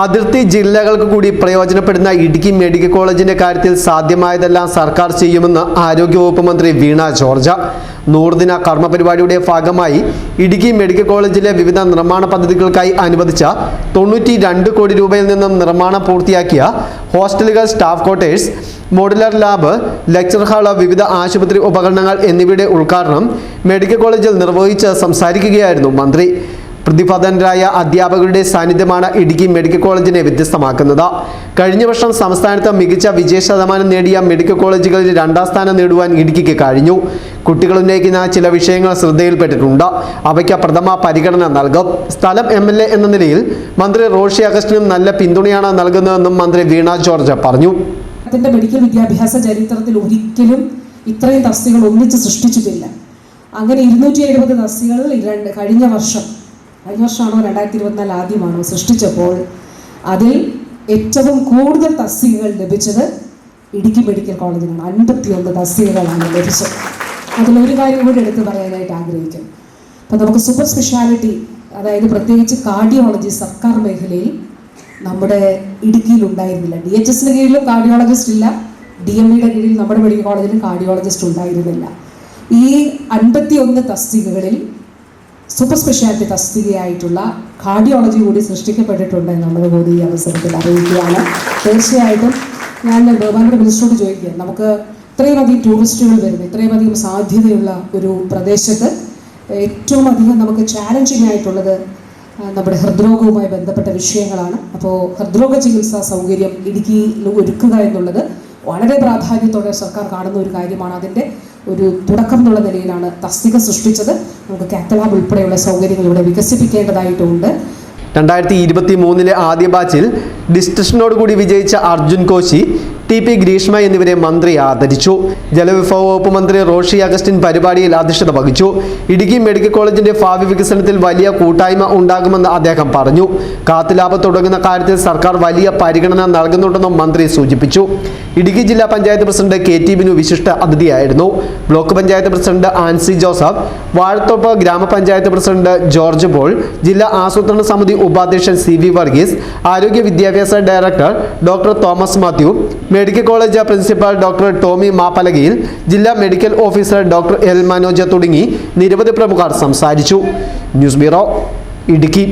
അതിർത്തി ജില്ലകൾക്ക് കൂടി പ്രയോജനപ്പെടുന്ന ഇടുക്കി മെഡിക്കൽ കോളേജിന്റെ കാര്യത്തിൽ സാധ്യമായതെല്ലാം സർക്കാർ ചെയ്യുമെന്ന് ആരോഗ്യവകുപ്പ് മന്ത്രി വീണ ജോർജ. നൂറുദിന കർമ്മ പരിപാടിയുടെ ഭാഗമായി ഇടുക്കി മെഡിക്കൽ കോളേജിലെ വിവിധ നിർമ്മാണ പദ്ധതികൾക്കായി അനുവദിച്ച തൊണ്ണൂറ്റി രണ്ട് കോടി രൂപയിൽ നിന്നും നിർമ്മാണം പൂർത്തിയാക്കിയ ഹോസ്റ്റലുകൾ staff quarters modular lab lecture hall വിവിധ ആശുപത്രി ഉപകരണങ്ങൾ എന്നിവയുടെ ഉദ്ഘാടനം മെഡിക്കൽ കോളേജിൽ നിർവഹിച്ച് സംസാരിക്കുകയായിരുന്നു മന്ത്രി. പ്രതിഭാധനരായ അധ്യാപകരുടെ സാന്നിധ്യമാണ് ഇടുക്കി മെഡിക്കൽ കോളേജിനെ വ്യത്യസ്തമാക്കുന്നത്. കഴിഞ്ഞ വർഷം സംസ്ഥാനത്ത് മികച്ച വിജയ ശതമാനം നേടിയ മെഡിക്കൽ കോളേജുകളിൽ രണ്ടാം സ്ഥാനം നേടുവാൻ ഇടുക്കിക്ക് കഴിഞ്ഞു. കുട്ടികൾ ഉന്നയിക്കുന്ന ചില വിഷയങ്ങൾ ശ്രദ്ധയിൽപ്പെട്ടിട്ടുണ്ട്. അവയ്ക്ക് പ്രഥമ പരിഗണന നൽകും. സ്ഥലം എം എൽ എ എന്ന നിലയിൽ മന്ത്രി റോഷി അഗസ്റ്റിനും നല്ല പിന്തുണയാണ് നൽകുന്നതെന്നും മന്ത്രി വീണ ജോർജ് പറഞ്ഞു. മെഡിക്കൽ വിദ്യാഭ്യാസ ചരിത്രത്തിൽ ഒരിക്കലും ഇത്രയും തസ്തികൾ ഒന്നിച്ച് സൃഷ്ടിച്ചിട്ടില്ല. അങ്ങനെ ഇരുന്നൂറ്റി എഴുപത് തസ്തികൾ കഴിഞ്ഞ വർഷം കഴിഞ്ഞ വർഷമാണോ രണ്ടായിരത്തി ഇരുപത്തിനാല് ആദ്യമാണോ സൃഷ്ടിച്ചപ്പോൾ അതിൽ ഏറ്റവും കൂടുതൽ തസ്തികകൾ ലഭിച്ചത് ഇടുക്കി മെഡിക്കൽ കോളേജിനാണ് അൻപത്തിയൊന്ന് തസ്തികകളാണ് ലഭിച്ചത്. അതിലൊരു കാര്യം കൂടി എടുത്ത് പറയാനായിട്ട് ആഗ്രഹിക്കുന്നു. അപ്പോൾ നമുക്ക് സൂപ്പർ സ്പെഷ്യാലിറ്റി അതായത് പ്രത്യേകിച്ച് കാർഡിയോളജി സർക്കാർ മേഖലയിൽ നമ്മുടെ ഇടുക്കിയിൽ ഉണ്ടായിരുന്നില്ല. ഡി എച്ച് എസിന് കീഴിലും കാർഡിയോളജിസ്റ്റ് ഇല്ല. ഡി എം ഇയുടെ കീഴിൽ നമ്മുടെ മെഡിക്കൽ കോളേജിലും കാർഡിയോളജിസ്റ്റ് ഉണ്ടായിരുന്നില്ല. ഈ അൻപത്തി ഒന്ന് തസ്തികകളിൽ സൂപ്പർ സ്പെഷ്യാലിറ്റി തസ്തികയായിട്ടുള്ള കാർഡിയോളജി കൂടി സൃഷ്ടിക്കപ്പെട്ടിട്ടുണ്ട് എന്നുള്ളത് കൂടി ഈ അവസരത്തിൽ അറിയിക്കുകയാണ്. തീർച്ചയായിട്ടും ഞാൻ ഗവൺമെന്റ് മിനിസ്റ്ററോട് ചോദിക്കുക നമുക്ക് ഇത്രയും അധികം ടൂറിസ്റ്റുകൾ വരുന്നു. ഇത്രയും അധികം സാധ്യതയുള്ള ഒരു പ്രദേശത്ത് ഏറ്റവും അധികം നമുക്ക് ചാലഞ്ചിങ് ആയിട്ടുള്ളത് നമ്മുടെ ഹൃദ്രോഗവുമായി ബന്ധപ്പെട്ട വിഷയങ്ങളാണ്. അപ്പോൾ ഹൃദ്രോഗ ചികിത്സാ സൗകര്യം ഇടുക്കിയിൽ ഒരുക്കുക എന്നുള്ളത് വളരെ പ്രാധാന്യത്തോടെ സർക്കാർ കാണുന്ന ഒരു കാര്യമാണ്. അതിന്റെ ഒരു തുടക്കം എന്നുള്ള നിലയിലാണ് തസ്തിക സൃഷ്ടിച്ചത്. നമുക്ക് കാത്തലാബ് ഉൾപ്പെടെയുള്ള സൗകര്യങ്ങൾ ഇവിടെ വികസിപ്പിക്കേണ്ടതായിട്ടുണ്ട്. രണ്ടായിരത്തി ഇരുപത്തി മൂന്നിലെ ആദ്യ ബാച്ചിൽ ഡിസ്ട്രിക്ഷനോടുകൂടി വിജയിച്ച അർജുൻ കോശി ടി പി ഗ്രീഷ്മ എന്നിവരെ മന്ത്രി ആദരിച്ചു. ജലവിഭവ വകുപ്പ് മന്ത്രി റോഷി അഗസ്റ്റിൻ പരിപാടിയിൽ അധ്യക്ഷത വഹിച്ചു. ഇടുക്കി മെഡിക്കൽ കോളേജിന്റെ ഭാവി വികസനത്തിൽ വലിയ കൂട്ടായ്മ ഉണ്ടാകുമെന്ന് അദ്ദേഹം പറഞ്ഞു. കാത്തുലാഭ തുടങ്ങുന്ന കാര്യത്തിൽ സർക്കാർ വലിയ പരിഗണന നൽകുന്നുണ്ടെന്നും മന്ത്രി സൂചിപ്പിച്ചു. ഇടുക്കി ജില്ലാ panchayat president K T Binu വിശിഷ്ട അതിഥിയായിരുന്നു. Block panchayat president Ancy Joseph Vazhathoppu grama panchayat president George Paul ജില്ലാ ആസൂത്രണ സമിതി ഉപാധ്യക്ഷൻ സി വി വർഗീസ് ആരോഗ്യ വിദ്യാഭ്യാസ director doctor Thomas Mathew medical college principal doctor Tomy മാപ്പലകിയിൽ ജില്ലാ medical officer doctor L Manoj തുടങ്ങി നിരവധി പ്രമുഖർ സംസാരിച്ചു. News bureau Idukki.